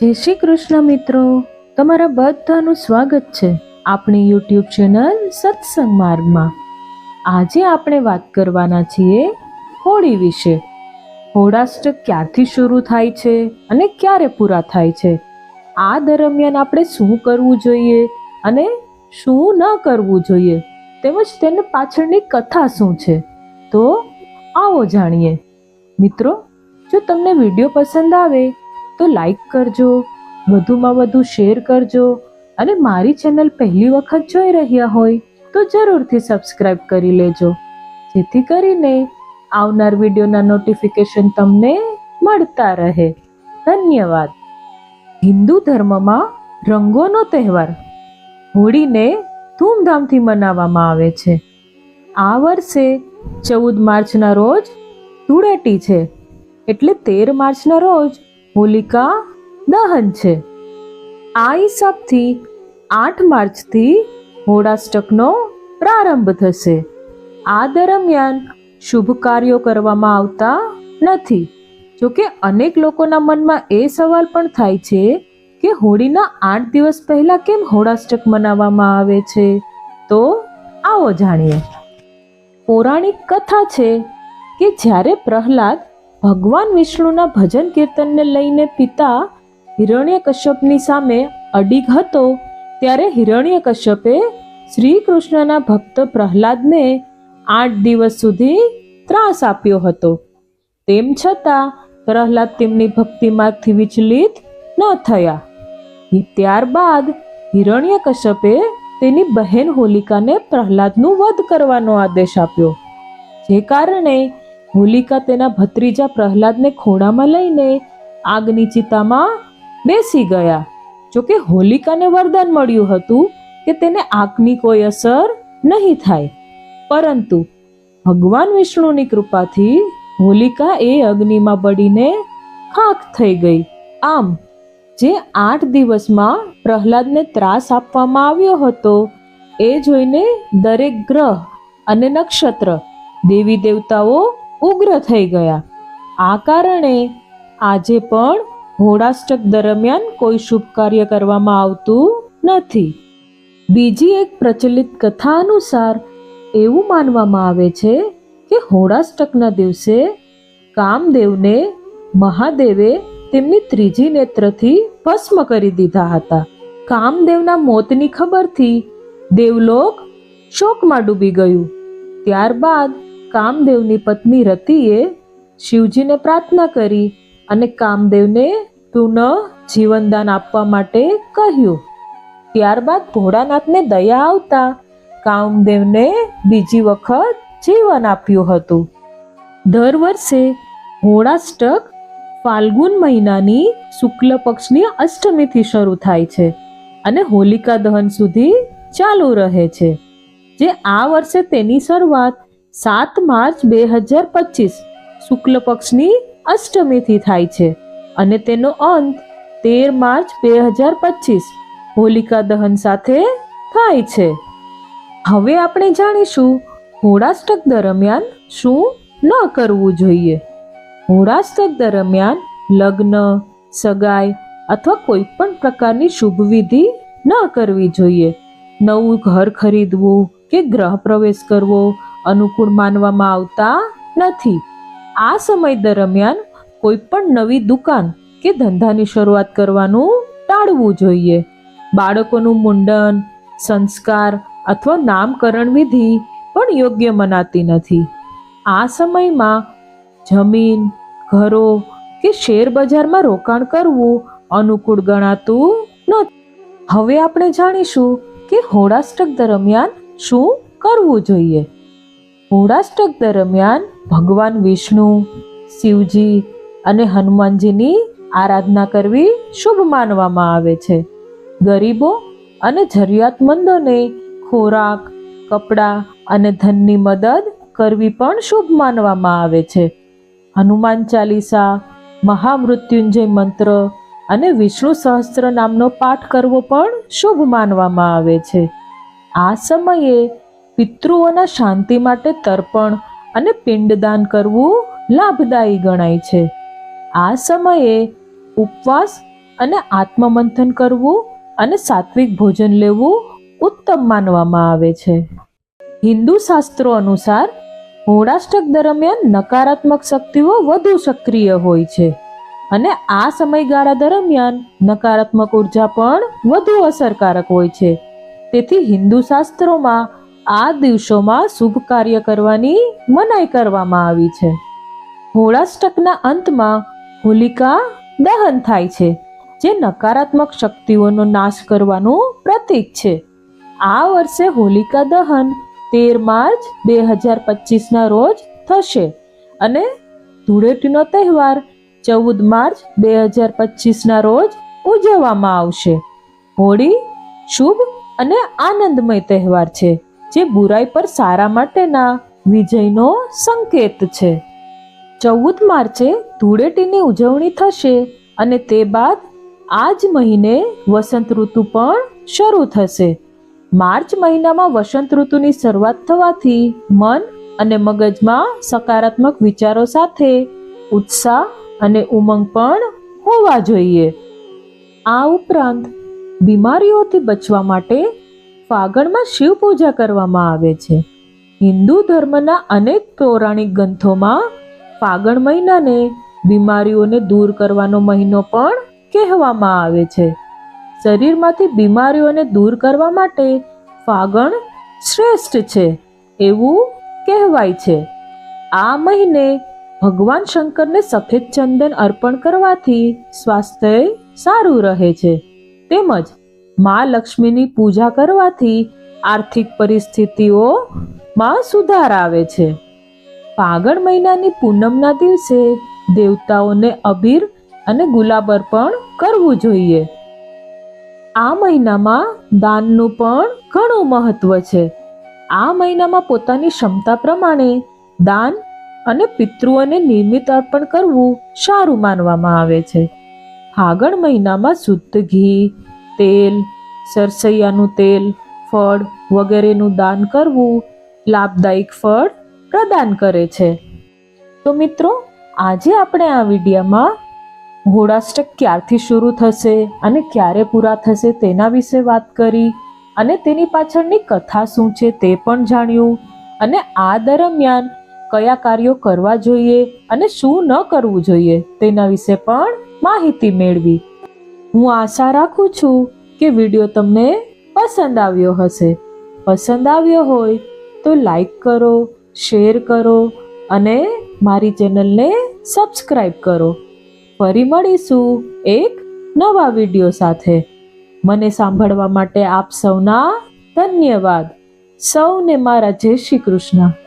જય શ્રી કૃષ્ણ મિત્રો. તમારા બધાનું સ્વાગત છે આપણી યુટ્યુબ ચેનલ સત્સંગ માર્ગમાં. આજે આપણે વાત કરવાના છીએ હોળી વિશે. હોળાષ્ટક ક્યારથી શરૂ થાય છે અને ક્યારે પૂરા થાય છે? આ દરમિયાન આપણે શું કરવું જોઈએ અને શું ન કરવું જોઈએ તેમજ તેને પાછળની કથા શું છે તો આવો જાણીએ. મિત્રો, જો તમને વીડિયો પસંદ આવે તો લાઈક કરજો, વધુમાં વધુ શેર કરજો અને મારી ચેનલ પહેલી વખત જોઈ રહ્યા હોય તો જરૂરથી સબસ્ક્રાઇબ કરી લેજો. જેથી કરીને આવનાર વિડીયોના નોટિફિકેશન તમને મળતા રહે. ધન્યવાદ. હિન્દુ ધર્મમાં રંગોનો તહેવાર હોળીને ધૂમધામથી મનાવવામાં આવે છે. આ વર્ષે ચૌદ માર્ચના રોજ ધૂળેટી છે. એટલે તેર માર્ચના રોજ હોલિકા દહન છે. આ હિસાબથી આઠ માર્ચથી હોળાષ્ટકનો પ્રારંભ થશે. આ દરમિયાન શુભ કાર્યો કરવામાં આવતા નથી. જોકે અનેક લોકોના મનમાં એ સવાલ પણ થાય છે કે હોળીના આઠ દિવસ પહેલા કેમ હોળાષ્ટક મનાવવામાં આવે છે? તો આવો જાણીએ. પૌરાણિક કથા છે કે જ્યારે પ્રહલાદ ભગવાન વિષ્ણુના ભજન કીર્તનને લઈને પિતા હિરણ્યકશ્યપની સામે અડીગ હતો. ત્યારે હિરણ્યકશ્યપે શ્રી કૃષ્ણના ભક્ત પ્રહલાદને આઠ દિવસ સુધી ત્રાસ આપ્યો હતો. તેમ છતાં પ્રહલાદ તેમની ભક્તિમાંથી વિચલિત ન થયા. ત્યારબાદ હિરણ્યકશ્યપે તેની બહેન હોલિકાને પ્રહલાદનું વધ કરવાનો આદેશ આપ્યો. જે કારણે હોલિકા તેના ભત્રીજા પ્રહલાદને ખોળામાં લઈને આગની ચિતામાં બેસી ગયા. જોકે હોલિકાને વરદાન મળ્યું હતું કે તેને આગની કોઈ અસર નહીં થાય. પરંતુ ભગવાન વિષ્ણુની કૃપાથી હોલિકા એ અગ્નિમાં બળીને ખાખ થઈ ગઈ. આમ, જે આઠ દિવસમાં પ્રહલાદને ત્રાસ આપવામાં આવ્યો હતો, એ જોઈને દરેક ગ્રહ અને નક્ષત્ર, દેવી દેવતાઓ ઉગ્ર થઈ ગયા. આ કારણે આજે પણ હોળાષ્ટક દરમિયાન કોઈ શુભ કાર્ય કરવામાં આવતું નથી. બીજી એક પ્રચલિત કથા અનુસાર એવું માનવામાં આવે છે કે હોળાષ્ટકના દિવસે કામદેવને મહાદેવે તેમની ત્રીજી નેત્રથી ભસ્મ કરી દીધા હતા. કામદેવના મોતની ખબરથી દેવલોક શોકમાં ડૂબી ગયું. ત્યારબાદ કામદેવની પત્ની રતિએ શિવજીને પ્રાર્થના કરી અને કામદેવને પુનઃ જીવનદાન આપવા માટે કહ્યું. ત્યારબાદ ભોળાનાથને દયા આવતા કામદેવને બીજી વખત જીવન આપ્યું હતું. દર વર્ષે હોળાષ્ટક ફાલ્ગુન મહિનાની શુક્લ પક્ષની અષ્ટમીથી શરૂ થાય છે અને હોલિકા દહન સુધી ચાલુ રહે છે, જે આ વર્ષે તેની શરૂઆત સાત માર્ચ બે હજાર પચીસ શુક્લ પક્ષની અષ્ટમીથી થાય છે અને તેનો અંત તેર માર્ચ બે હજાર પચીસ હોલિકા દહન સાથે થાય છે. હવે આપણે જાણીશું હોળાષ્ટક દરમિયાન શું ન કરવું જોઈએ. હોળાષ્ટક દરમિયાન લગ્ન, સગાઈ અથવા કોઈ પણ પ્રકારની શુભ વિધિ ન કરવી જોઈએ. નવું ઘર ખરીદવું કે ગ્રહ પ્રવેશ કરવો અનુકૂળ માનવામાં આવતા નથી. આ સમય દરમિયાન કોઈ પણ નવી દુકાન કે ધંધાની શરૂઆત કરવાનું ટાળવું જોઈએ. બાળકોનું મુંડન, સંસ્કાર અથવા નામકરણ વિધિ પણ યોગ્ય મનાતી નથી. આ સમયમાં જમીન, ઘરો કે શેર બજારમાં રોકાણ કરવું અનુકૂળ ગણાતું નથી. હવે આપણે જાણીશું કે હોળાષ્ટક દરમિયાન શું કરવું જોઈએ. હોળાષ્ટક દરમિયાન ભગવાન વિષ્ણુ, શિવજી અને હનુમાનજીની આરાધના કરવી શુભ માનવામાં આવે છે. ગરીબો અને જરૂરિયાતમંદોને ખોરાક, કપડાં અને ધનની મદદ કરવી પણ શુભ માનવામાં આવે છે. હનુમાન ચાલીસા, મહામૃત્યુંજય મંત્ર અને વિષ્ણુ સહસ્ત્ર નામનો પાઠ કરવો પણ શુભ માનવામાં આવે છે. આ સમયે પિતૃઓના શાંતિ માટે તર્પણ અને પિંડદાન કરવું લાભદાયી ગણાય છે. આ સમયે ઉપવાસ અને આત્મમંથન કરવું અને સાત્વિક ભોજન લેવું ઉત્તમ માનવામાં આવે છે. હિન્દુ શાસ્ત્રો અનુસાર હોળાષ્ટક દરમિયાન નકારાત્મક શક્તિઓ વધુ સક્રિય હોય છે અને આ સમયગાળા દરમિયાન નકારાત્મક ઊર્જા પણ વધુ અસરકારક હોય છે. તેથી હિન્દુ શાસ્ત્રોમાં આ દિવસોમાં શુભ કાર્ય કરવાની મનાઈ કરવામાં આવી છે. હોળાષ્ટકના અંતમાં હોલિકા દહન થાય છે, જે નકારાત્મક શક્તિઓનો નાશ કરવાનું પ્રતીક છે. આ વર્ષે હોલિકા દહન તેર માર્ચ બે હજાર પચીસના રોજ થશે અને ધૂળેટીનો તહેવાર ચૌદ માર્ચ બે હજાર પચીસના રોજ ઉજવવામાં આવશે. હોળી શુભ અને આનંદમય તહેવાર છે. જે બુરાઈ પર સારા માટેના વિજયનો સંકેત છે. ચૌદ માર્ચે ધૂળેટીની ઉજવણી થશે અને તે બાદ આ જ મહિને વસંત ઋતુ પણ શરૂ થશે. માર્ચ મહિનામાં વસંત ઋતુની શરૂઆત થવાથી મન અને મગજમાં સકારાત્મક વિચારો સાથે ઉત્સાહ અને ઉમંગ પણ હોવા જોઈએ. આ ઉપરાંત બીમારીઓથી બચવા માટે ફાગણમાં શિવ પૂજા કરવામાં આવે છે. હિન્દુ ધર્મના અનેક પૌરાણિક ગ્રંથોમાં ફાગણ મહિનાને બીમારીઓને દૂર કરવાનો મહિનો પણ કહેવામાં આવે છે. શરીરમાંથી બીમારીઓને દૂર કરવા માટે ફાગણ શ્રેષ્ઠ છે એવું કહેવાય છે. આ મહિને ભગવાન શંકરને સફેદ ચંદન અર્પણ કરવાથી સ્વાસ્થ્ય સારું રહે છે. તેમજ મા લક્ષ્મીની પૂજા કરવાથી આર્થિક પરિસ્થિતિઓમાં સુધાર આવે છે. ફાગણ મહિનાની પૂનમના દિવસે દેવતાઓને અબીર અને ગુલાબ અર્પણ કરવું જોઈએ. આ મહિનામાં દાનનું પણ ઘણું મહત્વ છે. આ મહિનામાં પોતાની ક્ષમતા પ્રમાણે દાન અને પિતૃઓને નિયમિત અર્પણ કરવું સારું માનવામાં આવે છે. ફાગણ મહિનામાં શુદ્ધ ઘી તેલ, સરસૈયાનું તેલ, ફળ વગેરેનું દાન કરવું લાભદાયક ફળ પ્રદાન કરે છે. તો મિત્રો, આજે આપણે આ વિડીયામાં ઘોડાષ્ટક ક્યારથી શરૂ થશે અને ક્યારે પૂરા થશે તેના વિશે વાત કરી અને તેની પાછળની કથા શું છે તે પણ જાણ્યું અને આ દરમિયાન કયા કાર્યો કરવા જોઈએ અને શું ન કરવું જોઈએ તેના વિશે પણ માહિતી મેળવી. હું આશા રાખું છું કે વીડિયો તમને પસંદ આવ્યો હશે. પસંદ આવ્યો હોય તો લાઈક કરો, શેર કરો અને મારી ચેનલને સબસ્ક્રાઈબ કરો. ફરી મળીશું એક નવા વીડિયો સાથે. મને સાંભળવા માટે આપ સૌના ધન્યવાદ. સૌને મારા જય શ્રી કૃષ્ણ.